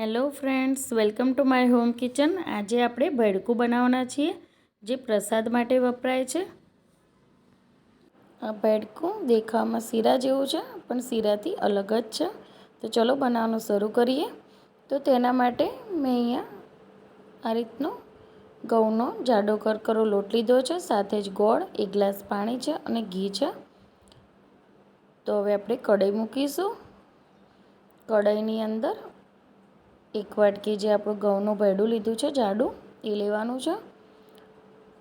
Hello friends, welcome to my home kitchen. આજે આપણે ભડકું બનાવવાના છીએ, જે પ્રસાદ માટે વપરાય છે. આ ભડકું દેખાવામાં શીરા જેવું છે, પણ શીરાથી અલગ જ છે. તો ચલો બનાવવાનું શરૂ કરીએ. તો તેના માટે મેં અહીંયા આ રીતનો ઘઉંનો જાડો કરકરો લોટ લીધો છે, સાથે જ ગોળ, એક ગ્લાસ પાણી છે અને ઘી છે. તો હવે આપણે કઢાઈ મૂકીશું. કઢાઈની અંદર એક વાટકી જે આપણું ઘઉંનું ભેડું લીધું છે, જાડું, એ લેવાનું છે.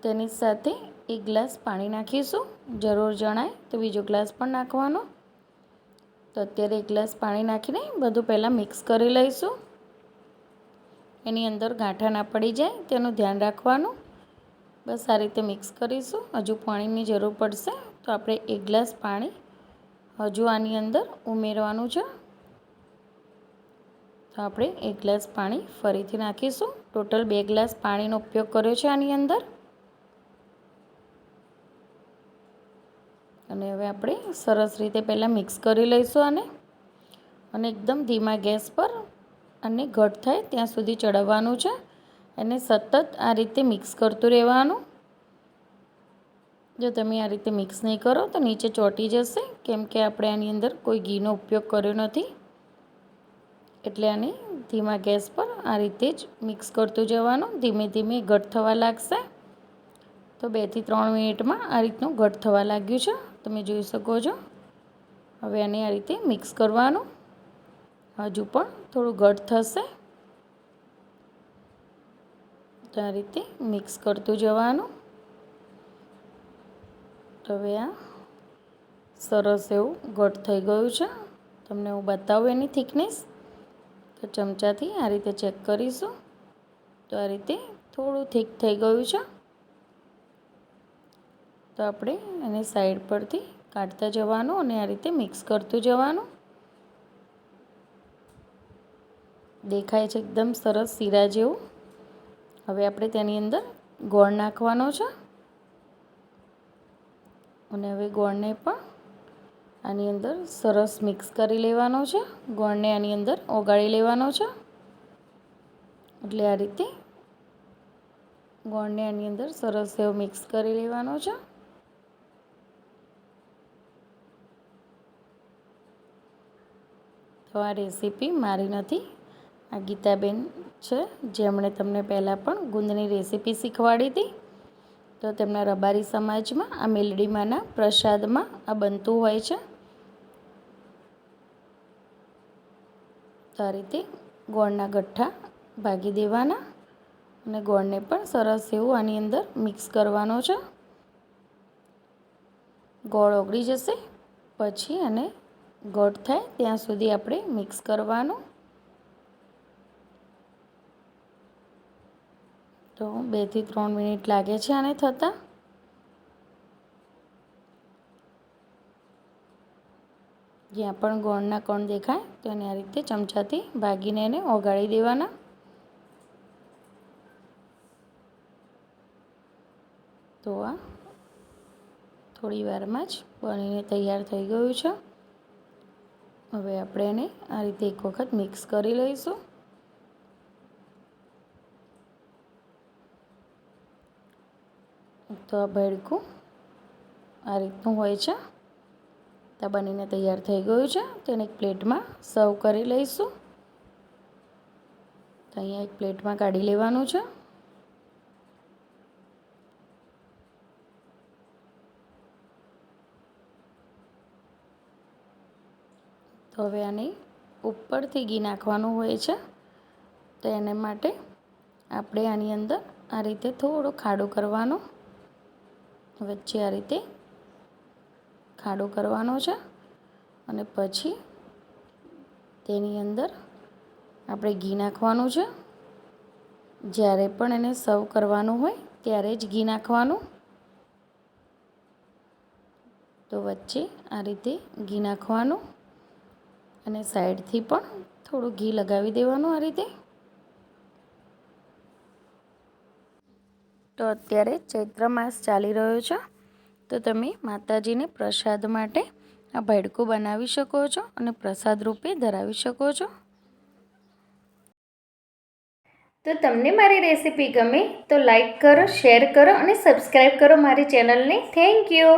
તેની સાથે એક ગ્લાસ પાણી નાખીશું. જરૂર જણાય તો બીજો ગ્લાસ પણ નાખવાનો. તો અત્યારે એક ગ્લાસ પાણી નાખીને બધું પહેલાં મિક્સ કરી લઈશું. એની અંદર ગાંઠા ના પડી જાય તેનું ધ્યાન રાખવાનું. બસ આ રીતે મિક્સ કરીશું. હજુ પાણીની જરૂર પડશે તો આપણે એક ગ્લાસ પાણી હજુ આની અંદર ઉમેરવાનું છે. તો આપણે એક ગ્લાસ પાણી ફરીથી નાખીશું. ટોટલ બે ગ્લાસ પાણીનો ઉપયોગ કર્યો છે આની અંદર. અને હવે આપણે સરસ રીતે પહેલાં મિક્સ કરી લઈશું આને. અને એકદમ ધીમા ગેસ પર અને ઘટ થાય ત્યાં સુધી ચડાવવાનું છે. એને સતત આ રીતે મિક્સ કરતું રહેવાનું. જો તમે આ રીતે મિક્સ નહીં કરો તો નીચે ચોંટી જશે, કેમ કે આપણે આની અંદર કોઈ ઘીનો ઉપયોગ કર્યો નથી. એટલે આને ધીમા ગેસ પર આ રીતે જ મિક્સ કરતું જવાનું. ધીમે ધીમે ઘટ થવા લાગશે. તો બેથી ત્રણ મિનિટમાં આ રીતનું ઘટ થવા લાગ્યું છે. તમે જોઈ શકો છો. હવે આને આ રીતે મિક્સ કરવાનું. હજુ પણ થોડું ઘટ થશે. તો આ રીતે મિક્સ કરતું જવાનું. તો હવે આ સરસ એવું ઘટ થઈ ગયું છે. તમને હું બતાવું એની થિકનેસ. તો ચમચાથી આ રીતે ચેક કરીશું. તો આ રીતે થોડું થીક થઈ ગયું છે. તો આપણે એને સાઈડ પરથી કાઢતા જવાનું અને આ રીતે મિક્સ કરતું જવાનું. દેખાય છે એકદમ સરસ શીરા જેવું. હવે આપણે તેની અંદર ગોળ નાખવાનો છે. અને હવે ગોળને પણ આની અંદર સરસ મિક્સ કરી લેવાનો છે. ગોળને આની અંદર ઓગાળી લેવાનો છે. એટલે આ રીતે ગોળને આની અંદર સરસ એવો મિક્સ કરી લેવાનો છે. તો આ રેસીપી મારી નથી. આ ગીતાબેન છે જેમણે તમને પહેલાં પણ ગુંદની રેસીપી શીખવાડી હતી. તો તેમના રબારી સમાજમાં, આ મેલડીમાંના પ્રસાદમાં આ બનતું હોય છે. તો આ રીતે ગોળના ગઠ્ઠા ભાગી દેવાના અને ગોળને પણ સરસ એવું આની અંદર મિક્સ કરવાનો છે. ગોળ ઓગળી જશે, પછી અને ગોળ થાય ત્યાં સુધી આપણે મિક્સ કરવાનું. તો બેથી ત્રણ મિનિટ લાગે છે આને થતાં. જ્યાં પણ ગોળના કણ દેખાય તો એને આ રીતે ચમચાથી ભાગીને એને ઓગાળી દેવાના. તો આ થોડી વારમાં જ બનીને તૈયાર થઈ ગયું છે. હવે આપણે એને આ રીતે એક વખત મિક્સ કરી લઈશું. તો આ ભડકું આ રીતનું હોય છે. તો બનીને તૈયાર થઈ ગયું છે. તેને એક પ્લેટમાં સર્વ કરી લઈશું. તો અહીંયા એક પ્લેટમાં કાઢી લેવાનું છે. તો હવે આને ઉપરથી ઘી નાખવાનું હોય છે. તો એને માટે આપણે આની અંદર આ રીતે થોડો ખાડો કરવાનો. વચ્ચે આ રીતે ખાડો કરવાનો છે અને પછી તેની અંદર આપણે ઘી નાખવાનું છે. જ્યારે પણ એને સર્વ કરવાનું હોય ત્યારે જ ઘી નાખવાનું. તો વચ્ચે આ રીતે ઘી નાખવાનું અને સાઈડથી પણ થોડું ઘી લગાવી દેવાનું આ રીતે. તો અત્યારે ચૈત્ર માસ ચાલી રહ્યો છે. તો તમે માતાજીને પ્રસાદ માટે આ ભડકું બનાવી શકો છો અને પ્રસાદ રૂપે ધરાવી શકો છો. તો તમને મારી રેસીપી ગમે તો લાઈક કરો, શેર કરો અને સબસ્ક્રાઈબ કરો મારી ચેનલને. Thank you.